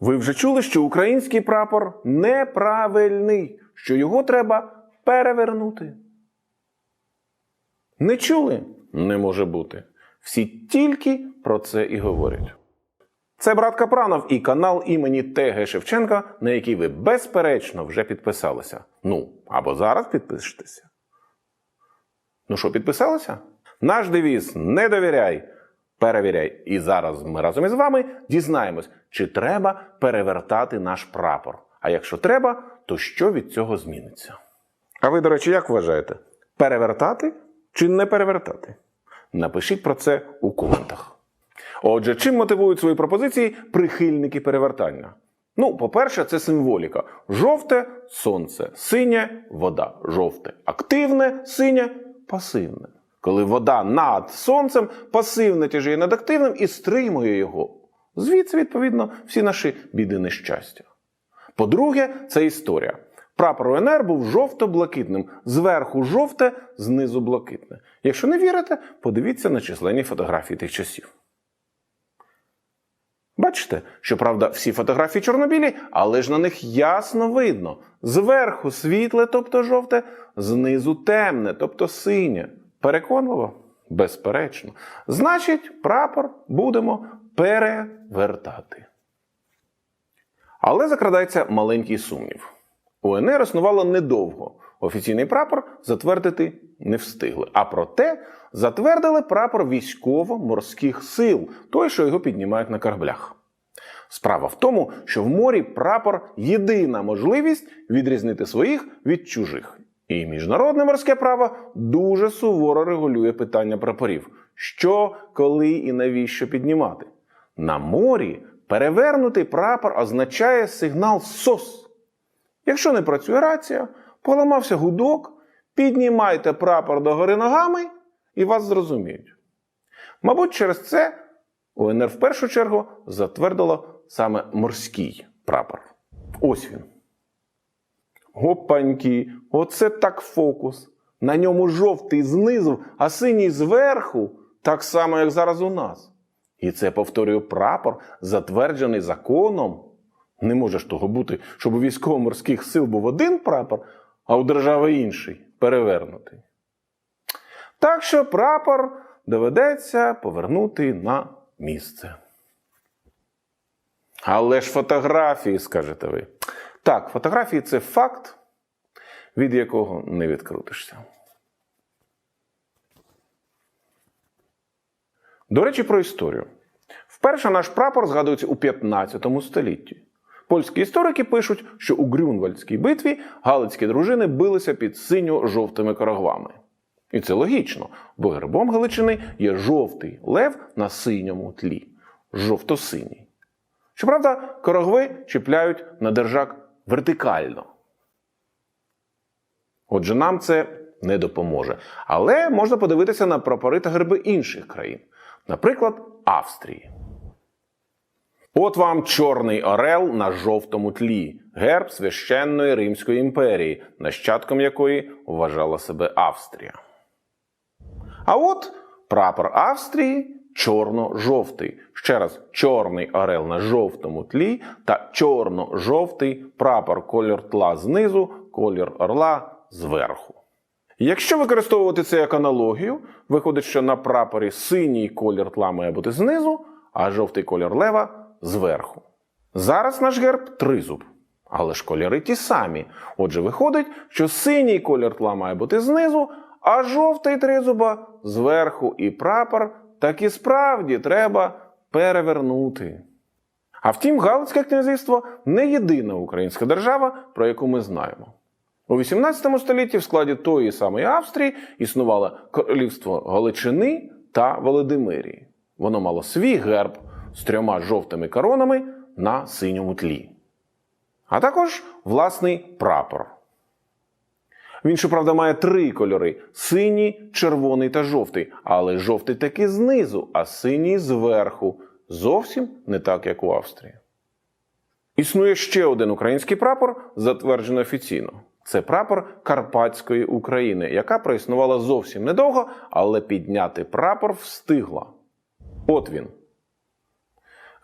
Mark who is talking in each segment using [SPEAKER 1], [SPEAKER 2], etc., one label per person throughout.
[SPEAKER 1] Ви вже чули, що український прапор неправильний, що його треба перевернути. Не чули? Не може бути. Всі тільки про це і говорять. Це брат Капранов і канал імені ТГ Шевченка, на який ви безперечно вже підписалися. Ну, або зараз підпишетеся. Ну що, підписалися? Наш девіз не довіряй, перевіряй. І зараз ми разом із вами дізнаємось, чи треба перевертати наш прапор. А якщо треба, то що від цього зміниться? А ви, до речі, як вважаєте? Перевертати чи не перевертати? Напишіть про це у коментах. Отже, чим мотивують свої пропозиції прихильники перевертання? Ну, по-перше, це символіка. Жовте сонце, синє вода. Жовте активне, синє пасивне. Коли вода над сонцем пасивне тяжіє над активним і стримує його. Звідси, відповідно, всі наші біди нещастя. По-друге, це історія. Прапор УНР був жовто-блакитним, зверху жовте, знизу блакитне. Якщо не вірите, подивіться на численні фотографії тих часів. Бачите, щоправда, всі фотографії чорнобілі, але ж на них ясно видно: зверху світле, тобто жовте, знизу темне, тобто синє. Переконливо? Безперечно. Значить, прапор будемо перевертати. Але закрадається маленький сумнів. УНР існувало недовго. Офіційний прапор затвердити не встигли. А проте затвердили прапор військово-морських сил, той, що його піднімають на кораблях. Справа в тому, що в морі прапор єдина можливість відрізнити своїх від чужих. І міжнародне морське право дуже суворо регулює питання прапорів: що, коли і навіщо піднімати. На морі перевернутий прапор означає сигнал СОС. Якщо не працює рація, поламався гудок, піднімайте прапор догори ногами і вас зрозуміють. Мабуть, через це УНР в першу чергу затвердило саме морський прапор. Ось він. Гопаньки, оце так фокус. На ньому жовтий знизу, а синій зверху, так само, як зараз у нас. І це, повторюю, прапор, затверджений законом. Не може ж того бути, щоб у військово-морських сил був один прапор, а у держави інший перевернутий. Так що прапор доведеться повернути на місце. Але ж фотографії, скажете ви. Так, фотографії це факт, від якого не відкрутишся. До речі, про історію. Вперше наш прапор згадується у 15 столітті. Польські історики пишуть, що у Грюнвальдській битві галицькі дружини билися під синьо-жовтими корогвами. І це логічно, бо гербом Галичини є жовтий лев на синьому тлі жовто-синій. Щоправда, корогви чіпляють на держак вертикально. Отже, нам це не допоможе. Але можна подивитися на прапори та герби інших країн, наприклад, Австрії. От вам чорний орел на жовтому тлі, герб священної Римської імперії, нащадком якої вважала себе Австрія. А от прапор Австрії чорно-жовтий. Ще раз, чорний орел на жовтому тлі та чорно-жовтий прапор колір тла знизу, колір орла зверху. Якщо використовувати це як аналогію, виходить, що на прапорі синій колір тла має бути знизу, а жовтий колір лева зверху. Зараз наш герб тризуб. Але ж кольори ті самі. Отже, виходить, що синій колір тла має бути знизу, а жовтий тризуба зверху і прапор так і справді треба перевернути. А втім, Галицьке князівство не єдина українська держава, про яку ми знаємо. У XVIII столітті в складі тої самої Австрії існувало королівство Галичини та Володимирії. Воно мало свій герб з трьома жовтими коронами на синьому тлі, а також власний прапор. Він, щоправда, має три кольори: синій, червоний та жовтий. Але жовтий таки знизу, а синій зверху. Зовсім не так, як у Австрії. Існує ще один український прапор, затверджений офіційно. Це прапор Карпатської України, яка проіснувала зовсім недовго, але підняти прапор встигла. От він.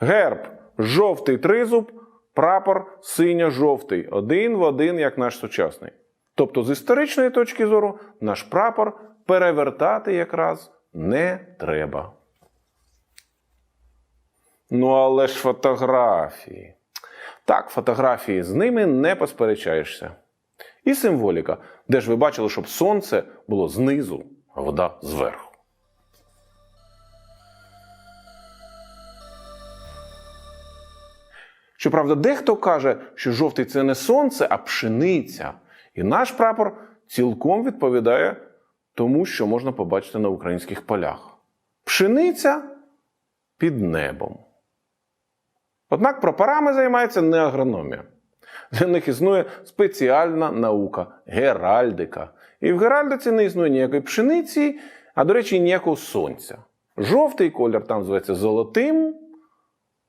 [SPEAKER 1] Герб жовтий тризуб, прапор синьо-жовтий, один в один, як наш сучасний. Тобто, з історичної точки зору, наш прапор перевертати якраз не треба. Ну, але ж фотографії. Так, фотографії з ними не посперечаєшся. І символіка, де ж ви бачили, щоб сонце було знизу, а вода зверху. Щоправда, дехто каже, що жовтий це не сонце, а пшениця. І наш прапор цілком відповідає тому, що можна побачити на українських полях. Пшениця під небом. Однак прапорами займається не агрономія. Для них існує спеціальна наука геральдика. І в геральдиці не існує ніякої пшениці, а, до речі, ніякого сонця. Жовтий колір там зветься золотим,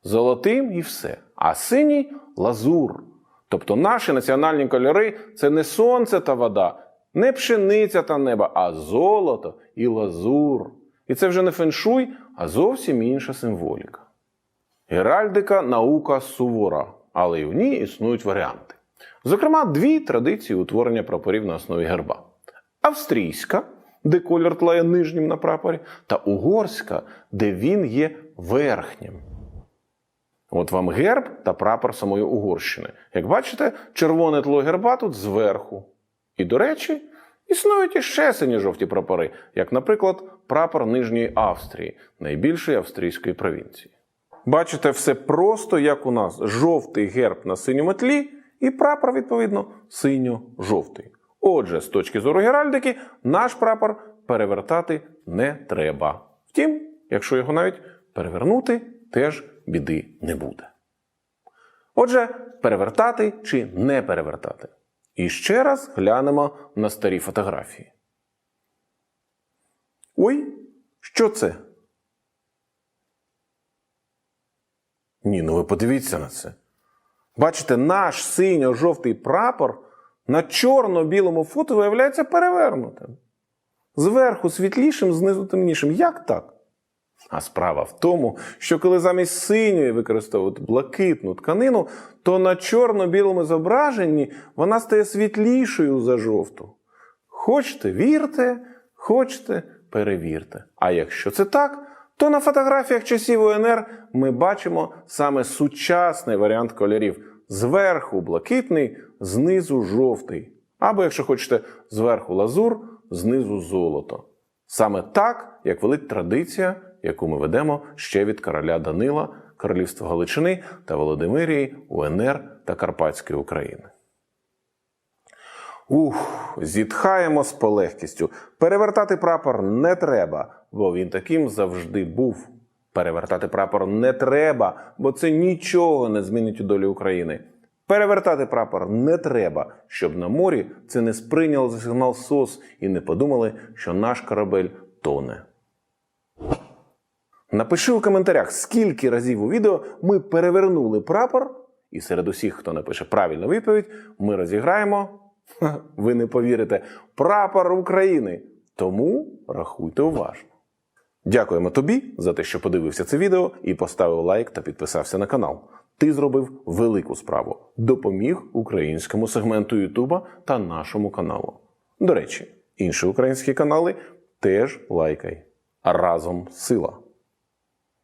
[SPEAKER 1] золотим і все. А синій лазур. Тобто наші національні кольори це не сонце та вода, не пшениця та небо, а золото і лазур. І це вже не феншуй, а зовсім інша символіка. Геральдика наука сувора, але й в ній існують варіанти. Зокрема, дві традиції утворення прапорів на основі герба: австрійська, де колір тлає нижнім на прапорі, та угорська, де він є верхнім. От вам герб та прапор самої Угорщини. Як бачите, червоне тло герба тут зверху. І, до речі, існують іще сині жовті прапори, як, наприклад, прапор Нижньої Австрії, найбільшої австрійської провінції. Бачите, все просто як у нас: жовтий герб на синьому тлі, і прапор, відповідно, синьо-жовтий. Отже, з точки зору геральдики, наш прапор перевертати не треба. Втім, якщо його навіть перевернути, теж біди не буде. Отже, перевертати чи не перевертати. І ще раз глянемо на старі фотографії. Ой, що це? Ні, ну ви подивіться на це. Бачите, наш синьо-жовтий прапор на чорно-білому фото виявляється перевернутим. Зверху світлішим, знизу темнішим. Як так? А справа в тому, що коли замість синьої використовувати блакитну тканину, то на чорно-білому зображенні вона стає світлішою за жовту. Хочете вірте, хочете перевірте. А якщо це так, то на фотографіях часів УНР ми бачимо саме сучасний варіант кольорів: зверху блакитний, знизу жовтий. Або, якщо хочете, зверху лазур, знизу золото. Саме так, як велить традиція, яку ми ведемо ще від короля Данила, Королівства Галичини та Володимирії, УНР та Карпатської України. Ух, зітхаємо з полегкістю. Перевертати прапор не треба, бо він таким завжди був. Перевертати прапор не треба, бо це нічого не змінить у долі України. Перевертати прапор не треба, щоб на морі це не сприйняло за сигнал СОС і не подумали, що наш корабель тоне. Напиши у коментарях, скільки разів у відео ми перевернули прапор, і серед усіх, хто напише правильну відповідь, ми розіграємо. Ви не повірите, прапор України. Тому рахуйте уважно. Дякуємо тобі за те, що подивився це відео і поставив лайк та підписався на канал. Ти зробив велику справу, допоміг українському сегменту Ютуба та нашому каналу. До речі, інші українські канали теж лайкай. Разом сила!